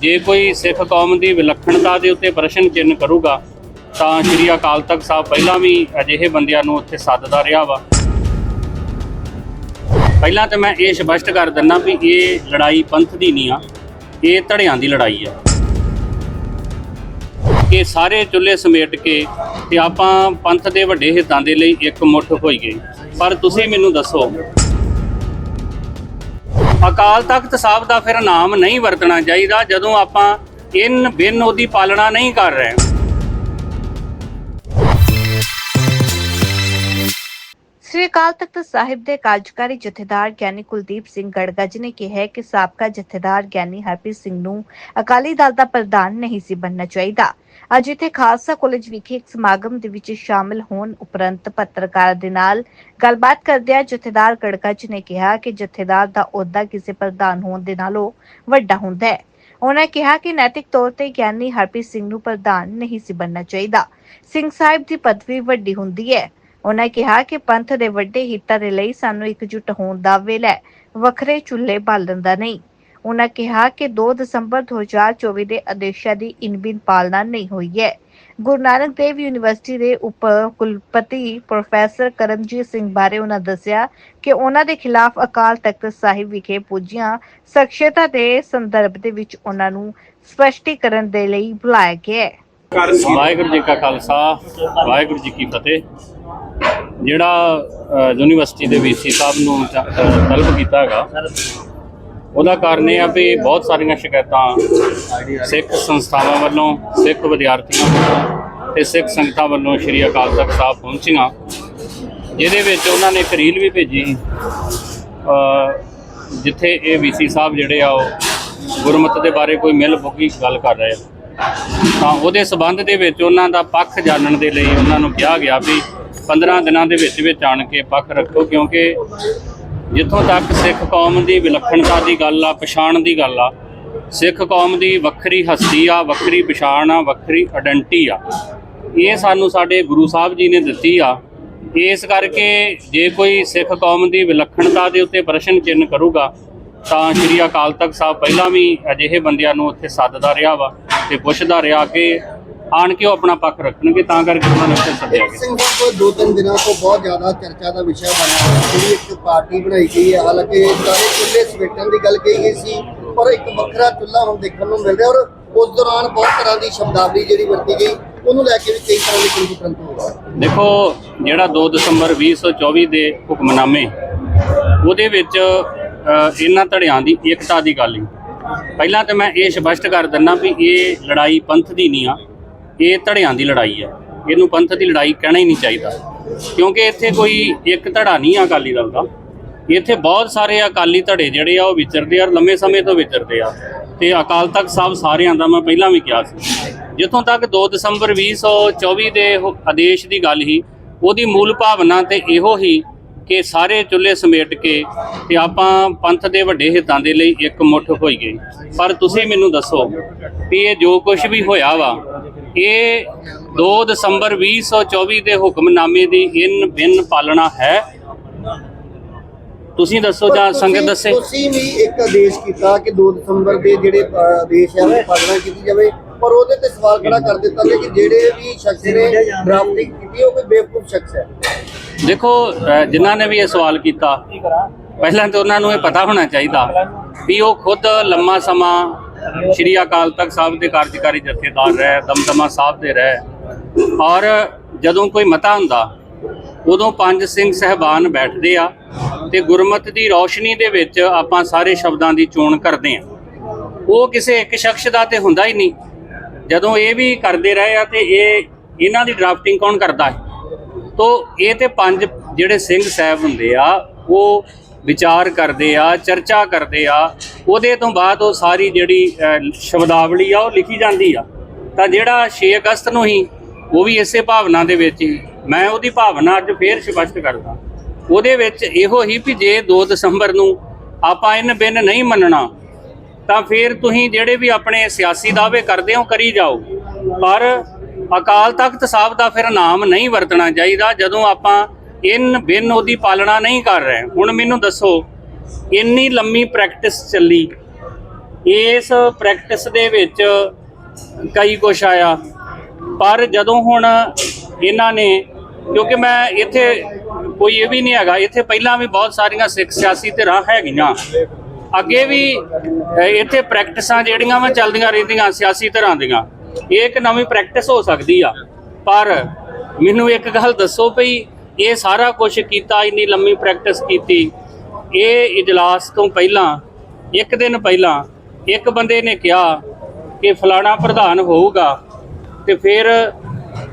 ਜੇ ਕੋਈ ਸਿੱਖ ਕੌਮ ਦੀ ਵਿਲੱਖਣਤਾ ਦੇ ਉੱਤੇ ਪ੍ਰਸ਼ਨ ਚਿੰਨ੍ਹ ਕਰੂਗਾ, ਤਾਂ ਸ਼੍ਰੀ ਅਕਾਲ ਤਖਤ ਸਾਹਿਬ ਪਹਿਲਾਂ ਵੀ ਅਜਿਹੇ ਬੰਦਿਆਂ ਨੂੰ ਉੱਥੇ ਸੱਦਦਾ ਰਿਹਾ ਵਾ। ਪਹਿਲਾਂ ਤਾਂ ਮੈਂ ਇਹ ਸਪਸ਼ਟ ਕਰ ਦਿੰਦਾ ਵੀ ਇਹ ਲੜਾਈ ਪੰਥ ਦੀ ਨਹੀਂ ਆ, ਇਹ ਧੜਿਆਂ ਦੀ ਲੜਾਈ ਆ। ਇਹ ਸਾਰੇ ਚੁੱਲ੍ਹੇ ਸਮੇਟ ਕੇ ਤੇ ਆਪਾਂ ਪੰਥ ਦੇ ਵੱਡੇ ਹਿੱਤਾਂ ਦੇ ਲਈ ਇੱਕ ਮੁੱਠ ਹੋਈਏ ਪਰ ਤੁਸੀਂ ਮੈਨੂੰ ਦੱਸੋ ਅਕਾਲ ਤਖਤ ਸਾਹਿਬ ਦਾ ਫਿਰ ਨਾਮ ਨਹੀਂ ਵਰਤਣਾ ਚਾਹੀਦਾ ਜਦੋਂ ਆਪਾਂ ਇਨ ਬਿਨ ਉਹਦੀ ਪਾਲਣਾ ਨਹੀਂ ਕਰ ਰਹੇ। ਸ੍ਰੀ ਅਕਾਲ ਤਖਤ ਸਾਹਿਬ ਦੇ ਕਾਰਜਕਾਰੀ ਜਥੇਦਾਰ ਗਿਆਨੀ ਕੁਲਦੀਪ ਸਿੰਘ ਗੜਗੱਜ ਨੇ ਕਿਹਾ ਕਿ ਸਾਬਕਾ ਜਥੇਦਾਰ ਗਿਆਨੀ ਹਰਪ੍ਰੀਤ ਸਿੰਘ ਨੂੰ ਅਕਾਲੀ ਦਲ ਦਾ ਪ੍ਰਧਾਨ ਨਹੀਂ ਸੀ ਬਣਨਾ ਚਾਹੀਦਾ। ਅੱਜ ਇੱਥੇ ਖਾਲਸਾ ਕਾਲਜ ਵਿਖੇ ਇੱਕ ਸਮਾਗਮ ਦੇ ਵਿੱਚ ਸ਼ਾਮਲ ਹੋਣ ਉਪਰੰਤ ਪੱਤਰਕਾਰਾਂ ਦੇ ਨਾਲ ਗੱਲਬਾਤ ਕਰਦਿਆਂ ਜਥੇਦਾਰ ਗੜਗੱਜ ਨੇ ਕਿਹਾ ਕਿ ਜਥੇਦਾਰ ਦਾ ਅਹੁਦਾ ਕਿਸੇ ਪ੍ਰਧਾਨ ਹੋਣ ਦੇ ਨਾਲੋਂ ਵੱਡਾ ਹੁੰਦਾ ਹੈ। ਉਹਨਾਂ ਕਿਹਾ ਕਿ ਨੈਤਿਕ ਤੌਰ ਤੇ ਗਿਆਨੀ ਹਰਪ੍ਰੀਤ ਸਿੰਘ ਨੂੰ ਪ੍ਰਧਾਨ ਨਹੀਂ ਸੀ ਬਣਨਾ ਚਾਹੀਦਾ। ਸਿੰਘ ਸਾਹਿਬ ਦੀ ਪਦਵੀ ਵੱਡੀ ਹੁੰਦੀ ਹੈ। ਉਹਨਾਂ ਕਿਹਾ ਕਿ ਪੰਥ ਦੇ ਵੱਡੇ ਹਿੱਤਾਂ ਦੇ ਲਈ ਸਾਨੂੰ ਇਕਜੁੱਟ ਹੋਣ ਦਾ ਵੇਲਾ ਹੈ, ਵੱਖਰੇ ਚੁੱਲ੍ਹੇ ਬਾਲਣ ਦਾ ਨਹੀਂ। ਉਹਨਾਂ ਕਿਹਾ ਕਿ 2 ਦਸੰਬਰ 2024 ਦੇ ਆਦੇਸ਼ਾਂ ਦੀ ਇਨਬਿਨ ਪਾਲਣਾ ਨਹੀਂ ਹੋਈ ਹੈ। ਗੁਰੂ ਨਾਨਕ ਦੇਵ ਯੂਨੀਵਰਸਿਟੀ ਦੇ ਉਪ ਕੁਲਪਤੀ ਪ੍ਰੋਫੈਸਰ ਕਰਮਜੀਤ ਸਿੰਘ ਬਾਰੇ ਉਹਨਾਂ ਦੱਸਿਆ ਕਿ ਉਹਨਾਂ ਦੇ ਖਿਲਾਫ ਅਕਾਲ ਤਖਤ ਸਾਹਿਬ ਵਿਖੇ ਪੁੱਜੀਆਂ ਸ਼ਖਸੀਅਤਾਂ ਦੇ ਸੰਦਰਭ ਦੇ ਵਿੱਚ ਉਹਨਾਂ ਨੂੰ ਸਪਸ਼ਟੀਕਰਨ ਦੇ ਲਈ ਬੁਲਾਇਆ ਗਿਆ ਹੈ। ਵਾਹਿਗੁਰੂ ਜੀ ਕਾ ਖਾਲਸਾ, ਵਾਹਿਗੁਰੂ ਜੀ ਕੀ ਫਤਿਹ। ਜਿਹੜਾ ਯੂਨੀਵਰਸਿਟੀ ਦੇ ਵੀਸੀ ਸਾਹਿਬ ਨੂੰ ਚ- ਤਲਬ ਕੀਤਾ ਹੈਗਾ, ਉਹਦਾ ਕਾਰਨ ਇਹ ਆ ਵੀ ਬਹੁਤ ਸਾਰੀਆਂ ਸ਼ਿਕਾਇਤਾਂ ਸਿੱਖ ਸੰਸਥਾਵਾਂ ਵੱਲੋਂ, ਸਿੱਖ ਵਿਦਿਆਰਥੀਆਂ ਵੱਲੋਂ ਤੇ ਸਿੱਖ ਸੰਗਤਾਂ ਵੱਲੋਂ ਸ਼੍ਰੀ ਅਕਾਲ ਤਖਤ ਸਾਹਿਬ ਪਹੁੰਚੀਆਂ। ਜਿਹਦੇ ਵਿੱਚ ਉਹਨਾਂ ਨੇ ਇੱਕ ਰੀਲ ਵੀ ਭੇਜੀ। ਜਿੱਥੇ ਇਹ ਵੀਸੀ ਸਾਹਿਬ ਜਿਹੜੇ ਆ ਉਹ ਗੁਰਮਤ ਦੇ ਬਾਰੇ ਕੋਈ ਮਿਲ ਬੁੱਕੀ ਗੱਲ ਕਰ ਰਹੇ ਆ। ਤਾਂ ਉਹਦੇ ਸਬੰਧ ਦੇ ਵਿੱਚ ਉਹਨਾਂ ਦਾ ਪੱਖ ਜਾਣਨ ਦੇ ਲਈ ਉਹਨਾਂ ਨੂੰ ਕਿਹਾ ਗਿਆ ਵੀ 15 ਦਿਨਾਂ ਦੇ ਵਿੱਚ ਵਿੱਚ ਆਣ ਕੇ ਪੱਖ ਰੱਖੋ, ਕਿਉਂਕਿ ਜਿੱਥੋਂ ਤੱਕ ਸਿੱਖ ਕੌਮ ਦੀ ਵਿਲੱਖਣਤਾ ਦੀ ਗੱਲ ਆ, ਪਛਾਣ ਦੀ ਗੱਲ ਆ, ਸਿੱਖ ਕੌਮ ਦੀ ਵੱਖਰੀ ਹਸਤੀ ਆ, ਵੱਖਰੀ ਪਛਾਣ ਆ, ਵੱਖਰੀ ਆਇਡੈਂਟੀ ਆ। ਇਹ ਸਾਨੂੰ ਸਾਡੇ ਗੁਰੂ ਸਾਹਿਬ ਜੀ ਨੇ ਦਿੱਤੀ ਆ। ਇਸ ਕਰਕੇ ਜੇ ਕੋਈ ਸਿੱਖ ਕੌਮ ਦੀ ਵਿਲੱਖਣਤਾ ਦੇ ਉੱਤੇ ਪ੍ਰਸ਼ਨ ਚਿੰਨ੍ਹ ਕਰੂਗਾ, ਤਾਂ ਸ਼੍ਰੀ ਅਕਾਲ ਤਖਤ ਸਾਹਿਬ ਪਹਿਲਾਂ ਵੀ ਅਜਿਹੇ ਬੰਦਿਆਂ ਨੂੰ ਉੱਥੇ ਸੱਦਦਾ ਰਿਹਾ ਵਾ। ਤੇ ਪੁੱਛਦਾ ਰਿਹਾ ਕਿ ਆਣ ਕੇ ਉਹ ਆਪਣਾ ਪੱਖ ਰੱਖਣਗੇ ਤਾਂ ਕਰਕੇ ਉਹਨਾਂ ਨੇ ਉੱਥੇ ਸੱਦਿਆ ਗਿਆ। ਸਿੰਘ ਸਾਹਿਬ ਦੋ ਤਿੰਨ ਦਿਨਾਂ ਤੋਂ ਬਹੁਤ ਜ਼ਿਆਦਾ ਚਰਚਾ ਦਾ ਵਿਸ਼ਾ ਬਣਿਆ ਹੋਇਆ ਜਿਹੜੀ ਇੱਕ ਪਾਰਟੀ ਬਣਾਈ ਗਈ ਹੈ ਹਾਲਾਂਕਿ ਸਾਰੇ ਚੁੱਲ੍ਹੇ ਸਮੇਟਣ ਦੀ ਗੱਲ ਕਹੀ ਗਈ ਸੀ ਪਰ ਇੱਕ ਵੱਖਰਾ ਚੁੱਲ੍ਹਾ ਹੁਣ ਦੇਖਣ ਨੂੰ ਮਿਲ ਰਿਹਾ ਔਰ ਉਸ ਦੌਰਾਨ ਬਹੁਤ ਤਰ੍ਹਾਂ ਦੀ ਸ਼ਬਦਾਵਲੀ ਜਿਹੜੀ ਵਰਤੀ ਗਈ ਉਹਨੂੰ ਲੈ ਕੇ ਵੀ ਕਈ ਤਰ੍ਹਾਂ ਦੀ ਕੰਫਰੰਟ ਹੋਇਆ ਦੇਖੋ ਜਿਹੜਾ 2 ਦਸੰਬਰ 2024 ਦੇ ਹੁਕਮਨਾਮੇ ਉਹਦੇ ਵਿੱਚ ਇਹਨਾਂ ਧੜਿਆਂ ਦੀ ਏਕਤਾ ਦੀ ਗੱਲ ਹੀ। ਪਹਿਲਾਂ ਤਾਂ ਮੈਂ ਇਹ ਸਪਸ਼ਟ ਕਰ ਦਿੰਦਾ ਵੀ ਇਹ ਲੜਾਈ ਪੰਥ ਦੀ ਨਹੀਂ ਆ, ਇਹ ਧੜਿਆਂ ਦੀ ਲੜਾਈ ਆ। ਇਹਨੂੰ ਪੰਥ ਦੀ ਲੜਾਈ ਕਹਿਣਾ ਹੀ ਨਹੀਂ ਚਾਹੀਦਾ। ਕਿਉਂਕਿ ਇੱਥੇ ਕੋਈ ਇੱਕ ਧੜਾ ਨਹੀਂ ਆ ਅਕਾਲੀ ਦਲ ਦਾ। ਇੱਥੇ ਬਹੁਤ ਸਾਰੇ ਅਕਾਲੀ ਧੜੇ ਜਿਹੜੇ ਆ ਉਹ ਵਿਚਰਦੇ ਆ ਲੰਮੇ ਸਮੇਂ ਤੋਂ ਵਿਚਰਦੇ ਆ। ਤੇ ਅਕਾਲ ਤਖਤ ਸਾਹਿਬ ਸਾਰਿਆਂ ਦਾ ਮੈਂ ਪਹਿਲਾਂ ਵੀ ਕਿਹਾ ਸੀ। ਜਿੱਥੋਂ ਤੱਕ 2 ਦਸੰਬਰ 2024 ਦੇ ਉਹ ਆਦੇਸ਼ ਦੀ ਗੱਲ ਹੀ ਉਹਦੀ ਮੂਲ ਭਾਵਨਾ ਤੇ ਇਹੋ ਹੀ ਕਿ ਸਾਰੇ ਚੁੱਲ੍ਹੇ ਸਮੇਟ ਕੇ ਤੇ ਆਪਾਂ ਪੰਥ ਦੇ ਵੱਡੇ ਹਿੱਤਾਂ ਦੇ ਲਈ ਇੱਕ ਮੁੱਠ ਹੋਈਏ ਪਰ ਤੁਸੀਂ ਮੈਨੂੰ ਦੱਸੋ ਵੀ ਇਹ ਜੋ ਕੁਝ ਵੀ ਹੋਇਆ ਵਾ ਇਹ 2 ਦਸੰਬਰ 2024 ਦੇ ਹੁਕਮਨਾਮੇ ਦੀ ਇਨ ਬਿਨ ਪਾਲਣਾ ਹੈ? ਤੁਸੀਂ ਦੱਸੋ ਜਾਂ ਸੰਗਤ ਦੱਸੇ। ਤੁਸੀਂ ਵੀ ਇੱਕ ਆਦੇਸ਼ ਕੀਤਾ ਕਿ 2 ਦਸੰਬਰ ਦੇ ਜਿਹੜੇ ਆਦੇਸ਼ ਹੈ ਉਹ ਪਾਲਣਾ ਕੀਤੀ ਜਾਵੇ। ਪਰ ਉਹਦੇ ਤੇ ਸਵਾਲ ਖੜਾ ਕਰ ਦਿੱਤਾ ਕਿ ਜਿਹੜੇ ਵੀ ਸ਼ਖਸ ਨੇ ਡਰਾਫਟਿੰਗ ਕੀਤੀ ਉਹ ਕੋਈ ਬੇਵਕੂਫ ਸ਼ਖਸ ਹੈ। ਦੇਖੋ ਜਿਨ੍ਹਾਂ ਨੇ ਵੀ ਇਹ ਸਵਾਲ ਕੀਤਾ, ਪਹਿਲਾਂ ਤਾਂ ਉਹਨਾਂ ਨੂੰ ਇਹ ਪਤਾ ਹੋਣਾ ਚਾਹੀਦਾ ਵੀ ਉਹ ਖੁਦ ਲੰਮਾ ਸਮਾਂ ਸ਼੍ਰੀ ਅਕਾਲ ਤਖਤ ਸਾਹਿਬ ਦੇ ਕਾਰਜਕਾਰੀ ਜਥੇਦਾਰ ਰਹੇ, ਦਮਦਮਾ ਸਾਹਿਬ ਦੇ ਰਹੇ। ਔਰ ਜਦੋਂ ਕੋਈ ਮਤਾ ਹੁੰਦਾ, ਉਦੋਂ ਪੰਜ ਸਿੰਘ ਸਹਿਬਾਨ ਬੈਠਦੇ ਆ ਤੇ ਗੁਰਮਤ ਦੀ ਰੌਸ਼ਨੀ ਦੇ ਵਿੱਚ ਆਪਾਂ ਸਾਰੇ ਸ਼ਬਦਾਂ ਦੀ ਚੋਣ ਕਰਦੇ ਆ। ਉਹ ਕਿਸੇ ਇੱਕ ਸ਼ਖਸ ਦਾ ਤੇ ਹੁੰਦਾ ਹੀ ਨਹੀਂ। ਜਦੋਂ ਇਹ ਵੀ ਕਰਦੇ ਰਹੇ ਆ ਤੇ ਇਹ, ਇਹਨਾਂ ਦੀ ਡਰਾਫਟਿੰਗ ਕੌਣ ਕਰਦਾ ਹੈ? ਤੋ ਇਹ ਤੇ ਪੰਜ ਜਿਹੜੇ ਸਿੰਘ ਸਾਹਿਬ ਹੁੰਦੇ ਆ, ਉਹ ਵਿਚਾਰ ਕਰਦੇ ਆ, ਚਰਚਾ ਕਰਦੇ ਆ, ਉਹਦੇ ਤੋਂ ਬਾਅਦ ਉਹ ਸਾਰੀ ਜਿਹੜੀ ਸ਼ਬਦਾਵਲੀ ਆ, ਉਹ ਲਿਖੀ ਜਾਂਦੀ ਆ। ਤਾਂ ਜਿਹੜਾ 6 ਅਗਸਤ ਨੂੰ ਹੀ, ਉਹ ਵੀ ਇਸੇ ਭਾਵਨਾ ਦੇ ਵਿੱਚ ਹੀ, ਮੈਂ ਉਹਦੀ ਭਾਵਨਾ ਅੱਜ ਫੇਰ ਸਪਸ਼ਟ ਕਰਦਾ। ਉਹਦੇ ਵਿੱਚ ਇਹੋ ਹੀ ਵੀ ਜੇ 2 ਦਸੰਬਰ ਨੂੰ ਆਪਾਂ ਇਹਨ ਬਿਨ ਨਹੀਂ ਮੰਨਣਾ, ਤਾਂ ਫਿਰ ਤੁਸੀਂ ਜਿਹੜੇ ਵੀ ਆਪਣੇ ਸਿਆਸੀ ਦਾਅਵੇ ਕਰਦੇ ਹੋ, ਕਰੀ ਜਾਓ। ਪਰ ਅਕਾਲ ਤਖਤ ਸਾਹਿਬ ਦਾ ਫਿਰ ਨਾਮ ਨਹੀਂ ਵਰਤਣਾ ਚਾਹੀਦਾ, ਜਦੋਂ ਆਪਾਂ ਇਨ ਬਿਨ ਉਹਦੀ ਪਾਲਣਾ ਨਹੀਂ ਕਰ ਰਹੇ। ਹੁਣ ਮੈਨੂੰ ਦੱਸੋ, ਇੰਨੀ ਲੰਮੀ ਪ੍ਰੈਕਟਿਸ ਚੱਲੀ। ਇਸ ਪ੍ਰੈਕਟਿਸ ਦੇ ਵਿੱਚ ਕਈ ਕੁਛ ਆਇਆ। ਪਰ ਜਦੋਂ ਹੁਣ ਇਹਨਾਂ ਨੇ, ਕਿਉਂਕਿ ਮੈਂ ਇੱਥੇ ਕੋਈ ਇਹ ਵੀ ਨਹੀਂ ਹੈਗਾ, ਇੱਥੇ ਪਹਿਲਾਂ ਵੀ ਬਹੁਤ ਸਾਰੀਆਂ ਸਿੱਖ ਸਿਆਸੀ ਧਿਰਾਂ ਹੈਗੀਆਂ। ਅੱਗੇ ਵੀ ਇੱਥੇ ਪ੍ਰੈਕਟਿਸਾਂ ਜਿਹੜੀਆਂ ਵਾ ਚੱਲਦੀਆਂ ਰਹਿੰਦੀਆਂ ਸਿਆਸੀ ਧਿਰਾਂ ਦੀਆਂ। ਇਹ ਇੱਕ ਨਵੀਂ ਪ੍ਰੈਕਟਿਸ ਹੋ ਸਕਦੀ ਆ। ਪਰ ਮੈਨੂੰ ਇੱਕ ਗੱਲ ਦੱਸੋ ਭਈ ਇਹ ਸਾਰਾ ਕੁਝ ਕੀਤਾ, ਇੰਨੀ ਲੰਮੀ ਪ੍ਰੈਕਟਿਸ ਕੀਤੀ, ਇਹ ਇਜਲਾਸ ਤੋਂ ਪਹਿਲਾਂ, ਇੱਕ ਦਿਨ ਪਹਿਲਾਂ, ਇੱਕ ਬੰਦੇ ਨੇ ਕਿਹਾ ਕਿ ਫਲਾਣਾ ਪ੍ਰਧਾਨ ਹੋਊਗਾ ਤੇ ਫਿਰ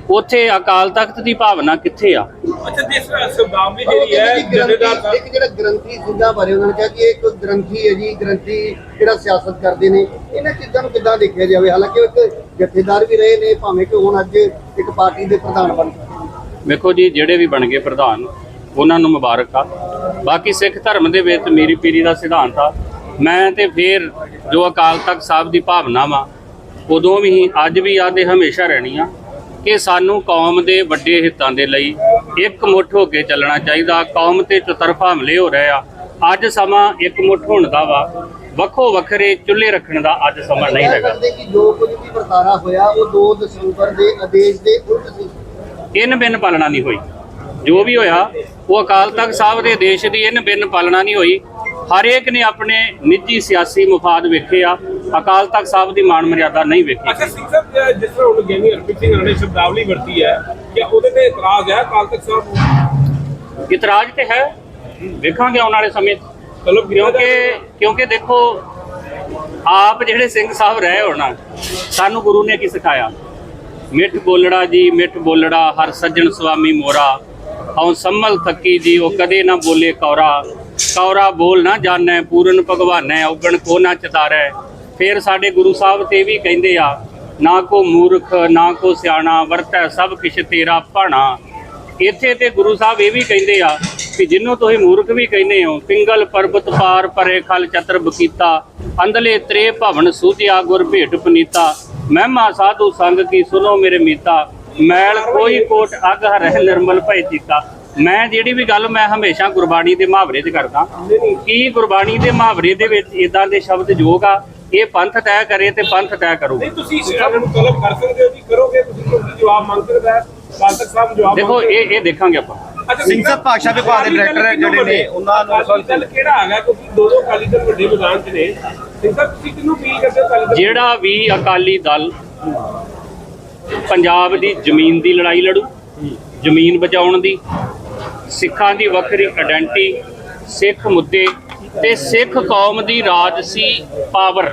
ਉੱਥੇ ਅਕਾਲ ਤਖਤ ਦੀ ਭਾਵਨਾ ਕਿੱਥੇ ਆ? ਅੱਛਾ ਜਿਸ ਸ਼ਬਦਾਵਲੀ ਜਿਹੜੀ ਹੈ ਜਥੇਦਾਰ ਇੱਕ ਜਿਹੜਾ ਗ੍ਰੰਥੀ ਸਿੰਘਾਂ ਬਾਰੇ ਉਹਨਾਂ ਨੇ ਕਿਹਾ ਕਿ ਇਹ ਇੱਕ ਗ੍ਰੰਥੀ ਹੈ ਜੀ ਗ੍ਰੰਥੀ ਜਿਹੜਾ ਸਿਆਸਤ ਕਰਦੇ ਨੇ। ਇਹਨਾਂ ਚੀਜ਼ਾਂ ਨੂੰ ਕਿੱਦਾਂ ਦੇਖਿਆ ਜਾਵੇ? ਹਾਲਾਂਕਿ ਉਹ ਇੱਕ ਜਥੇਦਾਰ ਵੀ ਰਹੇ ਨੇ ਭਾਵੇਂ ਕਿ ਹੁਣ ਅੱਜ ਇੱਕ ਪਾਰਟੀ ਦੇ ਪ੍ਰਧਾਨ ਬਣ ਨੇ ਵੇਖੋ ਜੀ ਜਿਹੜੇ ਵੀ ਬਣ ਗਏ ਪ੍ਰਧਾਨ ਉਹਨਾਂ ਨੂੰ ਮੁਬਾਰਕ ਆ। ਬਾਕੀ ਸਿੱਖ ਧਰਮ ਦੇ ਵਿੱਚ ਮੇਰੀ ਪੀਰੀ ਦਾ ਸਿਧਾਂਤ ਆ ਮੈਂ ਤੇ ਫਿਰ ਜੋ ਅਕਾਲ ਤਖਤ ਸਾਹਿਬ ਦੀ ਭਾਵਨਾ ਵਾ ਉਦੋਂ ਵੀ ਅੱਜ ਵੀ ਆ ਤੇ ਹਮੇਸ਼ਾ ਰਹਿਣੀ ਆ ਕਿ ਸਾਨੂੰ ਕੌਮ ਦੇ ਵੱਡੇ ਹਿੱਤਾਂ ਦੇ ਲਈ ਇੱਕ ਮੁੱਠ ਹੋ ਕੇ ਚੱਲਣਾ ਚਾਹੀਦਾ। ਕੌਮ ਤੇ ਚਤਰਫਾ ਹਮਲੇ ਹੋ ਰਹੇ ਆ ਅੱਜ ਸਮਾਂ ਇੱਕ ਮੁੱਠ ਹੋਣ ਦਾ ਵਾ। ਵੱਖੋ ਵੱਖਰੇ ਚੁੱਲ੍ਹੇ ਰੱਖਣ ਦਾ ਅੱਜ ਸਮਾਂ ਨਹੀਂ ਹੈਗਾ। ਕਿ ਜੋ ਕੁਝ ਵੀ ਵਰਤਾਰਾ ਹੋਇਆ ਉਹ 2 ਦਸੰਬਰ ਦੇ ਆਦੇਸ਼ ਦੇ ਉਲਟ ਸੀ। ਇਨ ਬਿਨ ਪਾਲਣਾ ਨਹੀਂ ਹੋਈ। ਜੋ ਵੀ ਹੋਇਆ ਉਹ ਅਕਾਲ ਤਖਤ ਸਾਹਿਬ ਦੇ ਦੇਸ਼ ਦੀ ਇਨ ਬਿਨ ਪਾਲਣਾ ਨਹੀਂ ਹੋਈ। ਹਰੇਕ ਨੇ ਆਪਣੇ ਨਿੱਜੀ ਸਿਆਸੀ ਮਫਾਦ ਵੇਖੇ ਆ। ਅਕਾਲ ਤਖਤ ਸਾਹਿਬ ਦੀ ਮਾਣ ਮਰਿਆਦਾ ਨਹੀਂ ਵੇਖੀ ਅੱਛਾ ਸਿੰਘ ਸਾਹਿਬ ਜਿਸ ਤਰ੍ਹਾਂ ਹੁਣ ਗਿਆਨੀ ਹਰਪ੍ਰੀਤ ਸਿੰਘ ਨੇ ਸ਼ਬਦਾਵਲੀ ਵਰਤੀ ਹੈ ਕਿ ਉਹਦੇ ਤੇ ਇਤਰਾਜ਼ ਹੈ ਅਕਾਲ ਤਖਤ ਸਾਹਿਬ ਨੂੰ? ਇਤਰਾਜ਼ ਤੇ ਹੈ। ਵੇਖਾਂਗੇ ਆਉਣ ਵਾਲੇ ਸਮੇਂ। ਚਲੋ ਕਿਉਂਕਿ ਕਿਉਂਕਿ ਦੇਖੋ ਆਪ ਜਿਹੜੇ ਸਿੰਘ ਸਾਹਿਬ ਰਹੇ ਹੋਣਾ ਸਾਨੂੰ ਗੁਰੂ ਨੇ ਕੀ ਸਿਖਾਇਆ? ਮਿੱਠ ਬੋਲੜਾ ਜੀ ਮਿੱਠ ਬੋਲੜਾ ਹਰ ਸੱਜਣ ਸੁਆਮੀ ਮੋਰਾ। ਹਉ ਸੰਮਲ ਥੱਕੀ ਜੀ ਉਹ ਕਦੇ ਨਾ ਬੋਲੇ ਕੌਰਾ। ਕੌਰਾ ਬੋਲ ਨਾ ਜਾਣੈ ਪੂਰਨ ਭਗਵਾਨੈ ਔਗਣ ਕੋ ਨਾ ਚਤਾਰੈ। ਫਿਰ ਸਾਡੇ ਗੁਰੂ ਸਾਹਿਬ ਤੇ ਵੀ ਕਹਿੰਦੇ ਆ, ਨਾ ਕੋ ਮੂਰਖ, ਨਾ ਕੋ ਸਿਆਣਾ, ਵਰਤੈ ਸਭ ਕਿਛ ਤੇਰਾ ਭਾਣਾ। ਇੱਥੇ ਤੇ ਗੁਰੂ ਸਾਹਿਬ ਇਹ ਵੀ ਕਹਿੰਦੇ ਆ ਕਿ ਜਿੰਨੂੰ ਤੁਸੀਂ ਮੂਰਖ ਵੀ ਕਹਿੰਦੇ ਹੋ, ਪਿੰਗਲ ਪਰਬਤ ਪਾਰ ਪਰੇ ਖਲ ਚਤਰ ਬਕੀਤਾ ਅੰਦਲੇ ਤ੍ਰੇ ਭਵਨ ਸੂਝਿਆ ਗੁਰ ਭੇਟ ਪਨੀਤਾ। ਮਹਿਮਾ ਸਾਧੂ ਸੰਗ ਕੀ ਸੁਨੋ ਮੇਰੇ ਮੀਤਾ, ਮੈਲ ਕੋਈ ਕੋਟ ਅਗ ਰਹਿ ਨਿਰਮਲ ਭੈ ਚੀਤਾ। ਮੈਂ ਜਿਹੜੀ ਵੀ ਗੱਲ ਮੈਂ ਹਮੇਸ਼ਾ ਗੁਰਬਾਣੀ ਦੇ ਮੁਹਾਵਰੇ 'ਚ ਕਰਦਾ, ਕੀ ਗੁਰਬਾਣੀ ਦੇ ਮੁਹਾਵਰੇ ਦੇ ਵਿੱਚ ਇਦਾਂ ਦੇ ਸ਼ਬਦ ਯੋਗ ਆ? ਇਹ ਪੰਥ ਤੈਅ ਕਰੇ ਤੇ ਪੰਥ ਤੈਅ ਕਰੂ ਨਹੀਂ ਤੁਸੀਂ ਇਹਨਾਂ ਨੂੰ ਤਲਬ ਕਰ ਸਕਦੇ ਹੋ ਜੀ ਕਰੋਗੇ ਤੁਸੀਂ ਜਵਾਬ ਮੰਗ ਸਕਦਾ ਹੈ ਤਖਤ ਸਾਹਿਬ ਜਵਾਬ ਦੇਖੋ ਇਹ ਇਹ ਦੇਖਾਂਗੇ ਆਪਾਂ। ਸਿੰਘ ਸਾਹਿਬ ਭਾਸ਼ਾ ਵਿਭਾਗ ਦੇ ਡਾਇਰੈਕਟਰ ਹੈ ਜਿਹੜੇ ਨੇ, ਉਹਨਾਂ ਨੂੰ ਦਲ ਕਿਹੜਾ ਹੈਗਾ? ਕਿਉਂਕਿ ਦੋ ਦੋ ਅਕਾਲੀ ਦਲ ਵੱਡੇ ਮੈਦਾਨ 'ਚ ਨੇ। ਸਿੰਘ ਸਾਹਿਬ ਤੁਸੀਂ ਕਿਹਨੂੰ ਅਪੀਲ ਕਰਦੇ ਹੋ ਅਕਾਲੀ ਦਲ ਜਿਹੜਾ ਵੀ ਅਕਾਲੀ ਦਲ ਪੰਜਾਬ ਦੀ ਜ਼ਮੀਨ ਦੀ ਲੜਾਈ ਲੜੂ ਜ਼ਮੀਨ ਬਚਾਉਣ ਦੀ ਸਿੱਖਾਂ ਦੀ ਵੱਖਰੀ ਆਇਡੈਂਟੀ ਸਿੱਖ ਮੁੱਦੇ ਤੇ ਸਿੱਖ ਕੌਮ ਦੀ ਰਾਜਸੀ ਪਾਵਰ।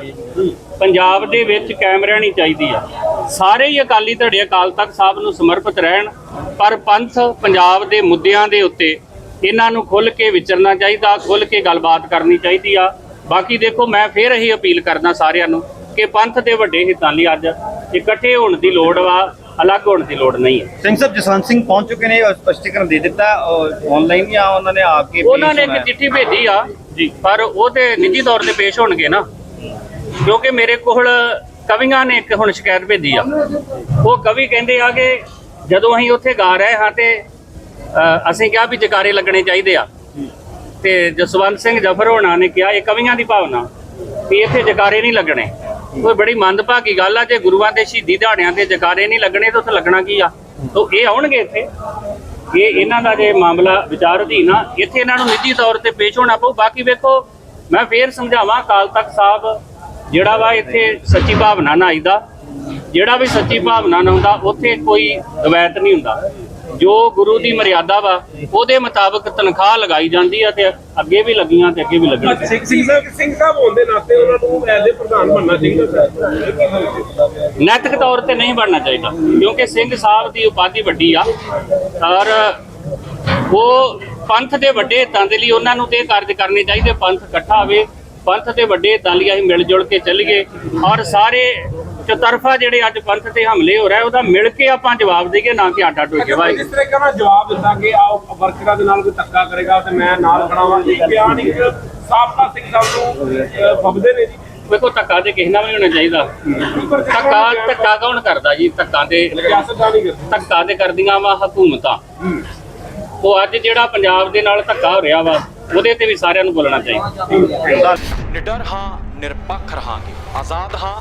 ਪੰਜਾਬ ਦੇ ਵਿੱਚ ਕਾਇਮ ਰਹਿਣੀ ਚਾਹੀਦੀ ਆ। ਸਾਰੇ ਹੀ ਅਕਾਲੀ ਧੜੇ ਅਕਾਲ ਤਖਤ ਸਾਹਿਬ ਨੂੰ ਸਮਰਪਿਤ ਰਹਿਣ ਪਰ ਪੰਥ ਪੰਜਾਬ ਦੇ ਮੁੱਦਿਆਂ ਦੇ ਉੱਤੇ ਇਹਨਾਂ ਨੂੰ ਖੁੱਲ ਕੇ ਵਿਚਰਨਾ ਚਾਹੀਦਾ ਖੁੱਲ ਕੇ ਗੱਲਬਾਤ ਕਰਨੀ ਚਾਹੀਦੀ ਆ। ਬਾਕੀ ਦੇਖੋ ਮੈਂ ਫੇਰ ਇਹੀ ਅਪੀਲ ਕਰਦਾ ਸਾਰਿਆਂ ਨੂੰ ਕਿ ਪੰਥ ਦੇ ਵੱਡੇ ਹਿੱਤਾਂ ਲਈ ਅੱਜ ਇਕੱਠੇ ਹੋਣ ਦੀ ਲੋੜ ਵਾ ਅਲੱਗ ਹੋਣ ਦੀ ਲੋੜ ਨਹੀਂ ਹੈ ਸਿੰਘ ਸਾਹਿਬ ਜਸਵੰਤ ਸਿੰਘ ਪਹੁੰਚ ਚੁੱਕੇ ਨੇ ਸਪਸ਼ਟੀਕਰਨ ਦੇ ਦਿੱਤਾ ਆਨਲਾਈਨ ਜਾਂ ਉਹਨਾਂ ਨੇ ਆ ਕੇ ਉਹਨਾਂ ਨੇ ਇੱਕ ਚਿੱਠੀ ਭੇਜੀ ਆ ਜੀ। ਪਰ ਉਹ ਤੇ ਨਿੱਜੀ ਤੌਰ ਤੇ ਪੇਸ਼ ਹੋਣਗੇ ਨਾ। ਕਿਉਂਕਿ ਮੇਰੇ ਕੋਲ ਕਵੀਆਂ ਨੇ ਇੱਕ ਹੁਣ ਸ਼ਿਕਾਇਤ ਭੇਜੀ ਆ। ਉਹ ਕਵੀ ਕਹਿੰਦੇ ਆ ਕਿ ਜਦੋਂ ਅਸੀਂ ਉੱਥੇ ਗਾ ਰਹੇ ਹਾਂ ਤੇ ਅਸੀਂ ਕਿਹਾ ਵੀ ਜਕਾਰੇ ਲੱਗਣੇ ਚਾਹੀਦੇ ਆ। ਤੇ ਜਸਵੰਤ ਸਿੰਘ ਜਫਰ ਹੋਣਾ ਨੇ ਕਿਹਾ, ਇਹ ਕਵੀਆਂ ਦੀ ਭਾਵਨਾ ਵੀ ਇੱਥੇ ਜਕਾਰੇ ਨਹੀਂ ਲੱਗਣੇ। ਕੋਈ ਬੜੀ ਮੰਦਭਾਗੀ ਗੱਲ ਆ, ਜੇ ਗੁਰੂਆਂ ਦੇ ਸ਼ਹੀਦੀ ਦਿਹਾੜਿਆਂ ਤੇ ਜਕਾਰੇ ਨਹੀਂ ਲੱਗਣੇ, ਤਾਂ ਉੱਥੇ ਲੱਗਣਾ ਕੀ ਆ? ਤਾਂ ਇਹ ਆਉਣਗੇ ਇੱਥੇ। ਇਹ ਇਹਨਾਂ ਦਾ ਜੇ ਮਾਮਲਾ ਵਿਚਾਰ ਅਧੀਨ ਆ, ਇੱਥੇ ਇਹਨਾਂ ਨੂੰ ਨਿੱਜੀ ਤੌਰ ਤੇ ਪੇਸ਼ ਹੋਣਾ ਪਊ। ਬਾਕੀ ਵੇਖੋ, ਮੈਂ ਫੇਰ ਸਮਝਾਵਾਂ, ਅਕਾਲ ਤਖਤ ਸਾਹਿਬ ਜਿਹੜਾ ਵਾ ਇੱਥੇ ਸੱਚੀ ਭਾਵਨਾ ਨਾਲ ਆਈਦਾ ਜਿਹੜਾ ਵੀ ਸੱਚੀ ਭਾਵਨਾ ਨਾਲ ਹੁੰਦਾ ਉੱਥੇ ਕੋਈ ਦਵੈਤ ਨਹੀਂ ਹੁੰਦਾ। ਜੋ ਗੁਰੂ ਦੀ ਮਰਿਆਦਾ ਵਾ ਉਹਦੇ ਮੁਤਾਬਕ ਤਨਖਾਹ ਲਗਾਈ ਜਾਂਦੀ ਆ ਤੇ ਅੱਗੇ ਵੀ ਲੱਗੀਆਂ ਤੇ ਅੱਗੇ ਵੀ ਲੱਗਣਗੀਆਂ ਸਿੰਘ ਸਿੰਘ ਸਾਹਿਬ ਸਿੰਘ ਸਾਹਿਬ ਹੋਣ ਦੇ ਨਾਤੇ ਉਹਨਾਂ ਨੂੰ ਐਜ਼ ਏ ਪ੍ਰਧਾਨ ਬਣਨਾ ਚਾਹੀਦਾ ਨੈਤਿਕ ਤੌਰ ਤੇ ਨਹੀਂ ਬਣਨਾ ਚਾਹੀਦਾ ਕਿਉਂਕਿ ਸਿੰਘ ਸਾਹਿਬ ਦੀ ਉਪਾਧੀ ਵੱਡੀ ਆ ਔਰ ਉਹ ਪੰਥ ਦੇ ਵੱਡੇ ਹਿੱਤਾਂ ਦੇ ਲਈ ਉਹਨਾਂ ਨੂੰ ਤੇ ਕਾਰਜ ਕਰਨੇ ਚਾਹੀਦੇ ਪੰਥ ਇਕੱਠਾ ਹੋਵੇ ਪੰਥ ਦੇ ਵੱਡੇ ਹਿੱਤਾਂ ਲਈ ਅਸੀਂ ਮਿਲ ਜੁਲ ਕੇ ਚੱਲੀਏ ਔਰ ਸਾਰੇ ਚਤਰਫਾ ਜਿਹੜੇ ਅੱਜ ਪੰਥ ਤੇ ਹਮਲੇ ਹੋ ਰਹੇ ਉਹਦਾ ਮਿਲ ਕੇ ਆਪਾਂ ਜਵਾਬ ਦੇਈਏ ਨਾ ਕਿ ਆਟਾ ਟੋਕੇ ਵਾਏ ਜਿਸ ਤਰ੍ਹਾਂ ਕਹਿੰਦਾ ਜਵਾਬ ਦਿੱਤਾ ਕਿ ਆਓ ਵਰਕਰਾਂ ਦੇ ਨਾਲ ਕੋਈ ਧੱਕਾ ਕਰੇਗਾ ਤੇ ਮੈਂ ਨਾਲ ਖੜਾ ਹਾਂ ਇਹ ਬਿਆਨ ਇੱਕ ਸਾਬਕਾ ਸਿੰਘ ਸਾਹਿਬ ਨੂੰ ਫਬਦੇ ਨੇ ਜੀ। ਵੇਖੋ ਧੱਕਾ ਤੇ ਕਿਸੇ ਨਾਲ ਵੀ ਨਹੀਂ ਹੋਣਾ ਚਾਹੀਦਾ। ਧੱਕਾ ਧੱਕਾ ਕੌਣ ਕਰਦਾ ਜੀ? ਧੱਕਾ ਤੇ ਧੱਕਾ ਤੇ ਕਰਦੀਆਂ ਵਾ ਹਕੂਮਤਾਂ। ਉਹ ਅੱਜ ਜਿਹੜਾ ਪੰਜਾਬ ਦੇ ਨਾਲ ਧੱਕਾ ਹੋ ਰਿਹਾ ਵਾ ਉਹਦੇ ਤੇ ਵੀ ਸਾਰਿਆਂ ਨੂੰ ਬੋਲਣਾ ਚਾਹੀਦਾ। ਨਿਡਰ ਹਾਂ ਨਿਰਪੱਖ ਰਹਾਂਗੇ। ਆਜ਼ਾਦ ਹਾਂ